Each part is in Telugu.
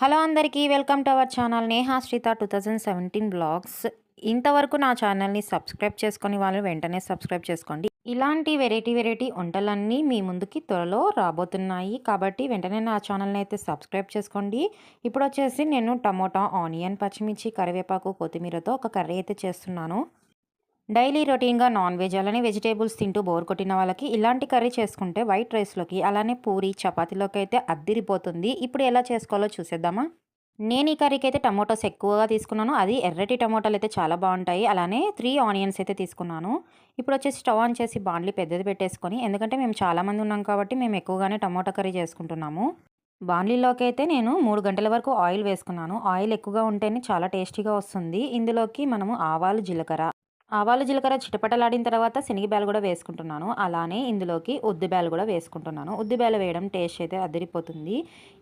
హలో అందరికీ welcome to our channel Neha Shritha two thousand seventeen blogs. ఇంతవరకు నా ఛానల్ని సబ్స్క్రైబ్ చేసుకొని వాళ్ళు వెంటనే సబ్స్క్రైబ్ చేసుకోండి. ఇలాంటి వెరైటీ వెరైటీ వంటలన్నీ మీ ముందుకి త్వరలో రాబోతున్నాయి. కాబట్టి వెంటనే నా ఛానల్ని అయితే సబ్స్క్రైబ్ చేసుకోండి. ఇప్పుడు వచ్చేసి నేను టమోటా ఆనియన్ పచ్చిమిర్చి కరివేపాకు కొత్తిమీరతో ఒక కర్రీ అయితే చేస్తున్నాను. డైలీ రొటీన్గా నాన్ వెజ్ అలానే వెజిటేబుల్స్ తింటూ బోర్ కొట్టిన వాళ్ళకి ఇలాంటి కర్రీ చేసుకుంటే వైట్ రైస్లోకి అలానే పూరి చపాతీలోకి అయితే అద్దిరిపోతుంది. ఇప్పుడు ఎలా చేసుకోవాలో చూసేద్దామా? నేను ఈ కర్రీకి అయితే టమోటాస్ ఎక్కువగా తీసుకున్నాను. అది ఎర్రటి టమోటాలు అయితే చాలా బాగుంటాయి. అలానే త్రీ ఆనియన్స్ అయితే తీసుకున్నాను. ఇప్పుడు వచ్చేసి స్టవ్ ఆన్ చేసి బాండ్లీ పెద్దది పెట్టేసుకొని ఎందుకంటే మేము చాలామంది ఉన్నాం కాబట్టి మేము ఎక్కువగానే టమోటా కర్రీ చేసుకుంటున్నాము. బాండ్లీలోకి అయితే నేను మూడు గంటల వరకు ఆయిల్ వేసుకున్నాను. ఆయిల్ ఎక్కువగా ఉంటేనే చాలా టేస్టీగా వస్తుంది. ఇందులోకి మనము ఆవాలు జీలకర్ర ఆవాలు జీలకర్ర చిటపటలాడిన తర్వాత శనగబ్యాలు కూడా వేసుకుంటున్నాను. అలానే ఇందులోకి ఉద్దిబ్యాలు కూడా వేసుకుంటున్నాను. ఉద్దిబ్యాలు వేయడం టేస్ట్ అయితే అదిరిపోతుంది.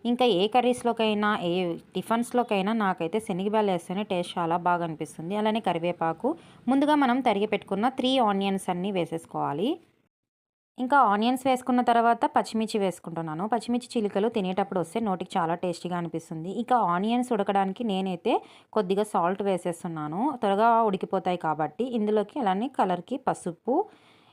ఇంకా ఏ కర్రీస్లోకైనా ఏ టిఫిన్స్లోకైనా నాకైతే శనగబ్యాలు వేస్తేనే టేస్ట్ చాలా బాగా అనిపిస్తుంది. అలానే కరివేపాకు. ముందుగా మనం తరిగి పెట్టుకున్న త్రీ ఆనియన్స్ అన్నీ వేసేసుకోవాలి. ఇంకా ఆనియన్స్ వేసుకున్న తర్వాత పచ్చిమిర్చి వేసుకుంటున్నాను. పచ్చిమిర్చి చిలుకలు తినేటప్పుడు వస్తే నోటికి చాలా టేస్టీగా అనిపిస్తుంది. ఇంకా ఆనియన్స్ ఉడకడానికి నేనైతే కొద్దిగా సాల్ట్ వేసేస్తున్నాను. త్వరగా ఉడికిపోతాయి కాబట్టి ఇందులోకి అలానే కలర్కి పసుపు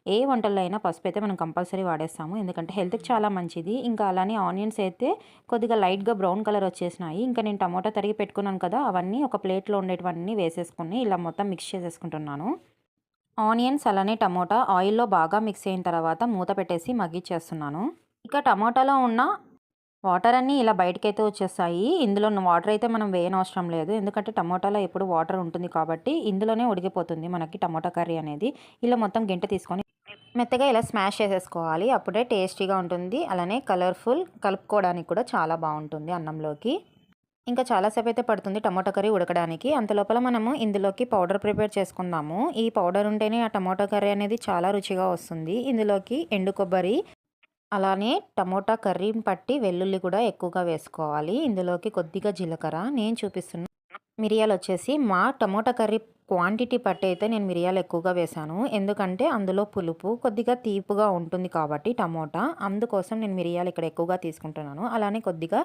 ఏ వంటల్లో అయినా పసుపు అయితే మనం కంపల్సరీ వాడేస్తాము. ఎందుకంటే హెల్త్కి చాలా మంచిది. ఇంకా అలానే ఆనియన్స్ అయితే కొద్దిగా లైట్గా బ్రౌన్ కలర్ వచ్చేసినాయి. ఇంకా నేను టమాటా తరిగి పెట్టుకున్నాను కదా అవన్నీ ఒక ప్లేట్లో ఉండేటివన్నీ వేసేసుకుని ఇలా మొత్తం మిక్స్ చేసేసుకుంటున్నాను. ఆనియన్స్ అలానే టమోటా ఆయిల్లో బాగా మిక్స్ అయిన తర్వాత మూత పెట్టేసి మగ్గిచ్చేస్తున్నాను. ఇక టమోటాలో ఉన్న వాటర్ అన్నీ ఇలా బయటకైతే వచ్చేస్తాయి. ఇందులో వాటర్ అయితే మనం వేయనవసరం లేదు. ఎందుకంటే టమోటాలో ఎప్పుడు వాటర్ ఉంటుంది కాబట్టి ఇందులోనే ఉడికిపోతుంది మనకి టమోటా కర్రీ అనేది. ఇలా మొత్తం గింట తీసుకొని మెత్తగా ఇలా స్మాష్ చేసేసుకోవాలి. అప్పుడే టేస్టీగా ఉంటుంది. అలానే కలర్ఫుల్ కలుపుకోవడానికి కూడా చాలా బాగుంటుంది అన్నంలోకి. ఇంకా చాలాసేపు అయితే పడుతుంది టమాటో కర్రీ ఉడకడానికి. అంతలోపల మనము ఇందులోకి పౌడర్ ప్రిపేర్ చేసుకుందాము. ఈ పౌడర్ ఉంటేనే ఆ టమాటో కర్రీ అనేది చాలా రుచిగా వస్తుంది. ఇందులోకి ఎండు కొబ్బరి అలానే టమోటా కర్రీని పట్టి వెల్లుల్లి కూడా ఎక్కువగా వేసుకోవాలి. ఇందులోకి కొద్దిగా జీలకర్ర. నేను చూపిస్తున్న మిరియాలు వచ్చేసి మా టమోటా కర్రీ క్వాంటిటీ పట్టి అయితే నేను మిరియాలు ఎక్కువగా వేశాను. ఎందుకంటే అందులో పులుపు కొద్దిగా తీపుగా ఉంటుంది కాబట్టి టమోటా. అందుకోసం నేను మిరియాలు ఇక్కడ ఎక్కువగా తీసుకుంటున్నాను. అలానే కొద్దిగా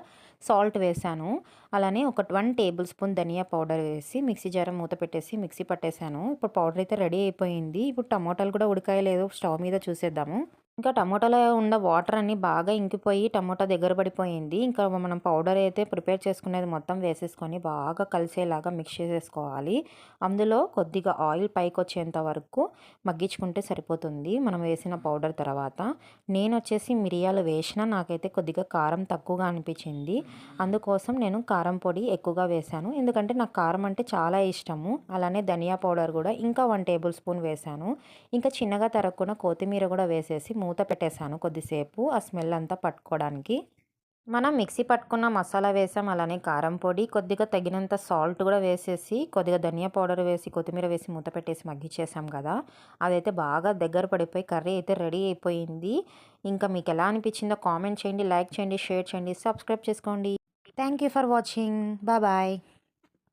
సాల్ట్ వేశాను. అలానే ఒక వన్ టేబుల్ స్పూన్ ధనియా పౌడర్ వేసి మిక్సీ జారం మూత పెట్టేసి మిక్సీ పట్టేశాను. ఇప్పుడు పౌడర్ అయితే రెడీ అయిపోయింది. ఇప్పుడు టమోటాలు కూడా ఉడకాయలేదు స్టవ్ మీద చూసేద్దాము. ఇంకా టమోటాలో ఉన్న వాటర్ అన్నీ బాగా ఇంకిపోయి టమాటా దగ్గర పడిపోయింది. ఇంకా మనం పౌడర్ అయితే ప్రిపేర్ చేసుకునేది మొత్తం వేసేసుకొని బాగా కలిసేలాగా మిక్స్ చేసేసుకోవాలి. అందులో కొద్దిగా ఆయిల్ పైకి వచ్చేంత వరకు మగ్గించుకుంటే సరిపోతుంది. మనం వేసిన పౌడర్ తర్వాత నేను వచ్చేసి మిరియాలు వేసిన నాకైతే కొద్దిగా కారం తక్కువగా అనిపించింది. అందుకోసం నేను కారం పొడి ఎక్కువగా వేశాను. ఎందుకంటే నాకు కారం అంటే చాలా ఇష్టము. అలానే ధనియా పౌడర్ కూడా ఇంకా వన్ టేబుల్ స్పూన్ వేశాను. ఇంకా చిన్నగా తరక్కున కొత్తిమీర కూడా వేసేసి మూత పెట్టేశాను కొద్దిసేపు. ఆ స్మెల్ అంతా పట్టుకోవడానికి. మనం మిక్సీ పట్టుకున్న మసాలా వేసాం అలానే కారం పొడి కొద్దిగా తగినంత సాల్ట్ కూడా వేసేసి కొద్దిగా ధనియా పౌడర్ వేసి కొత్తిమీర వేసి మూత పెట్టేసి మగ్గిచ్చేసాం కదా అదైతే బాగా దగ్గర పడిపోయి కర్రీ అయితే రెడీ అయిపోయింది. ఇంకా మీకు ఎలా అనిపించిందో కామెంట్ చేయండి లైక్ చేయండి షేర్ చేయండి సబ్స్క్రైబ్ చేసుకోండి. Thank you for watching. Bye bye.